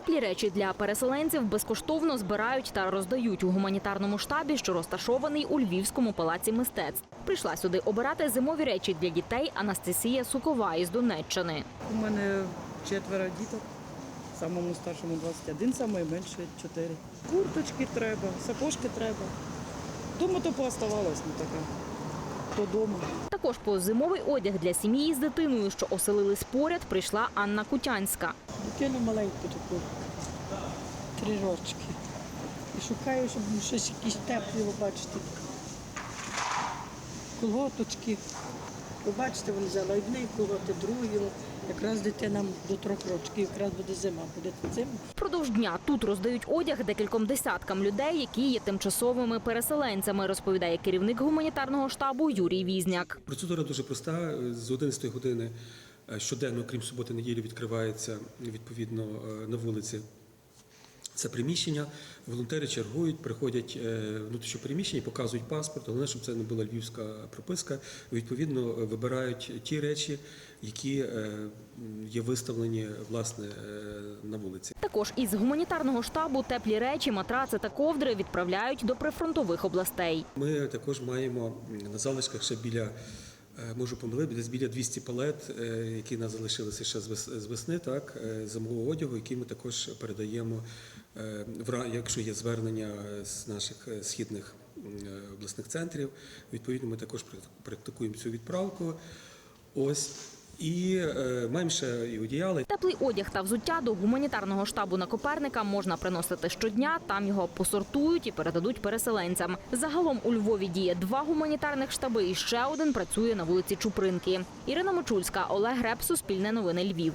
Теплі речі для переселенців безкоштовно збирають та роздають у гуманітарному штабі, що розташований у Львівському палаці мистецтв. Прийшла сюди обирати зимові речі для дітей Анастасія Сукова із Донеччини. У мене четверо діток, самому старшому 21, самої менше 4. Курточки треба, сапожки треба. Дома то пооставалось, ну таке. То. Також по зимовий одяг для сім'ї з дитиною, що оселились поряд, прийшла Анна Кутянська. Дитину маленьку таку, три рочки. І шукаю, щоб щось якісь теплі, побачити. Колготочки. Ви бачите, вони взяла одні колготи, другі. Якраз дитинам до трьох років, якраз буде зима, буде зима. Впродовж дня тут роздають одяг декільком десяткам людей, які є тимчасовими переселенцями, розповідає керівник гуманітарного штабу Юрій Візняк. Процедура дуже проста. З 11 години е, щоденно, крім суботи, неділі, відкривається відповідно е, на вулиці. Це приміщення, волонтери чергують, приходять е, внутрішньо приміщення, показують паспорт. Головне, щоб це не була львівська прописка. Відповідно, е, вибирають ті речі, які е, є виставлені власне на вулиці. Також із гуманітарного штабу теплі речі, матраци та ковдри відправляють до прифронтових областей. Ми також маємо на залишках ще біля. Е, Можу помилити, десь біля 200 палет, е, які нас залишилися ще з весни, так е, зимового одягу, які ми також передаємо, якщо є звернення з наших східних обласних центрів. Відповідно, ми також практикуємо цю відправку. Ось і менше маємо ще і одіяли. Теплий одяг та взуття до гуманітарного штабу на Коперника можна приносити щодня. Там його посортують і передадуть переселенцям. Загалом у Львові діє два гуманітарних штаби, і ще один працює на вулиці Чупринки. Ірина Мочульська, Олег Реп, Суспільне новини Львів.